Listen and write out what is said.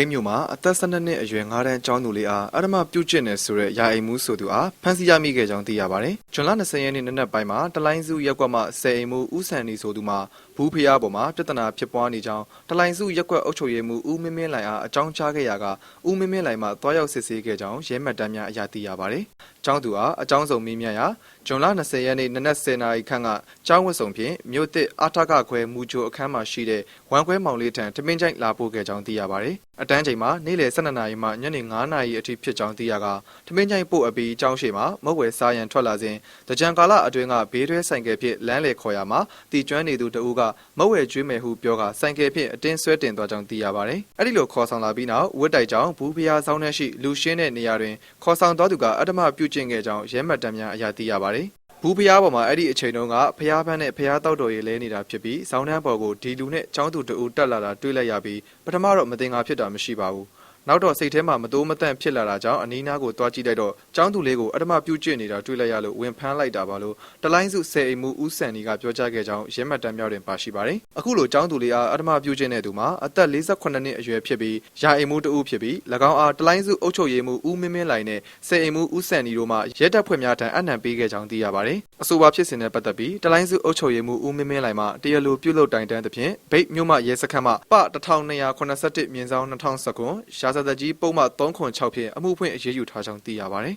ဖိတ်မြို့မှာအသက်12နှစ်အရွယ်9တန်းကျောင်းသူလေးအားအရမပြုတ်ကျင့်နေဆိုတဲ့ရာအိမ်မှုဆိုသူအားဖမ်းဆီးရမိခဲ့ကြောင်းသိရပါတယ်။ဂျွန်လ20ရက်နေ့နနက်ပိုင်းမှာတလိုင်းစုရက်ကွက်မှဆယ်အိမ်မှုဦးဆန်နီဆိုသူမှာဘူးဖျားပေါ်မှာပြဿနာဖြစ်ပွားနေကြောင်းတလိုင်းစုရက်ကွက်အုပ်ချုပ်ရေးမှူးဦးမင်းမင်းလိုင်အားအကြောင်းကြားခဲ့ရာကဦးမင်းမင်းလိုင်မှတွားရောက်စစ်ဆေးခဲ့ကြောင်းရဲမှတ်တမ်းများအရသိရပါတယ်။ကျောင်းသူအားအကြောင်းစုံမေးမြန်းရာဂျွန်လ20ရက်နေ့နနက်10:00နာရီခန့်ကကျောင်းဝတ်ဆောင်ဖြင့်မြို့တစ်အာထကခွဲမူဂျိုအခန်းမှာရှိတဲ့ဝမ်ခွဲမောင်လေးထံတမင်းကြိုက်လာပို့ခဲ့ကြောင်းသိရပါတယ်။ အတန်းချိန်မှာနေ့လယ်12နာရီမှညနေ9နာရီအထိဖြစ်ကြောင်းသိရကတမင်းကြိုက်ပို့အပြီးကျောင်းရှိမှာမုတ်ဝဲစားရန်ထွက်လာစဉ်တကြံကာလအတွင်းကဘေးတွဲဆိုင်ကယ်ဖြင့်လမ်းလေခေါ်ရမှာတီကျွမ်းနေသူတဦးကမုတ်ဝဲကျွေးမယ်ဟုပြောကဆိုင်ကယ်ဖြင့်အတင်းဆွဲတင်သွားကြောင်းသိရပါတယ်။အဲဒီလိုခေါ်ဆောင်လာပြီးနောက်ဝတ်တိုက်ကြောင်းဘူးဖျားဆောင်နှက်ရှိလူရှင်းတဲ့နေရာတွင်ခေါ်ဆောင်သွားသူကအဓမ္မပြုကျင့်ခဲ့ကြောင်းရဲမှတ်တမ်းများအရသိရပါတယ်။ ဘူးဖျားပေါ်မှာအဲ့ဒီအချိန်တုန်းကဖျားဖန်းနဲ့ဖျားတောက်တော်ရေးလဲနေတာဖြစ်ပြီးဇောင်းနှန်းပေါ်ကိုဒီလူနဲ့ចောင်းသူတအူတက်လာတာတွေ့လိုက်ရပြီးပထမတော့မတင်ငါဖြစ်တာမရှိပါဘူး နောက်တော့စိတ်ထဲမှာမတိုးမတန့်ဖြစ်လာတာကြောင့်အနီးနားကိုတွားကြည့်လိုက်တော့ចောင်းသူလေးကိုအဓမ္မပြုတ်ကျင့်နေတာတွေ့လိုက်ရလို့ဝင်ဖမ်းလိုက်တာပါလို့တလိုင်းစုဆယ်အိမ်မှုဦးဆန်နီကပြောကြားခဲ့ကြောင်းရဲမှတ်တမ်းများတွင်ပါရှိပါတယ်အခုလိုចောင်းသူလေးအားအဓမ္မပြုတ်ကျင့်တဲ့သူမှာအသက်48နှစ်အရွယ်ဖြစ်ပြီးယာအိမ်မှုတအူဖြစ်ပြီး၎င်းအားတလိုင်းစုအုပ်ချုပ်ရေးမှုဦးမင်းမင်းလိုင်နဲ့ဆယ်အိမ်မှုဦးဆန်နီတို့မှရဲတပ်ဖွဲ့များထံအနံပေးခဲ့ကြောင်းသိရပါတယ်အဆိုပါဖြစ်စဉ်နဲ့ပတ်သက်ပြီးတလိုင်းစုအုပ်ချုပ်ရေးမှုဦးမင်းမင်းလိုင်မှတရားလိုပြုလုပ်တိုင်တန်းသဖြင့်ဗိတ်မြို့မှရဲစခန်းမှပ1281မြင်းဆောင်2019ရာဇသက်ကြီးပုံမှ306ဖြင့်အမှုဖွင့်အရေးယူထားကြောင်းသိရပါတယ်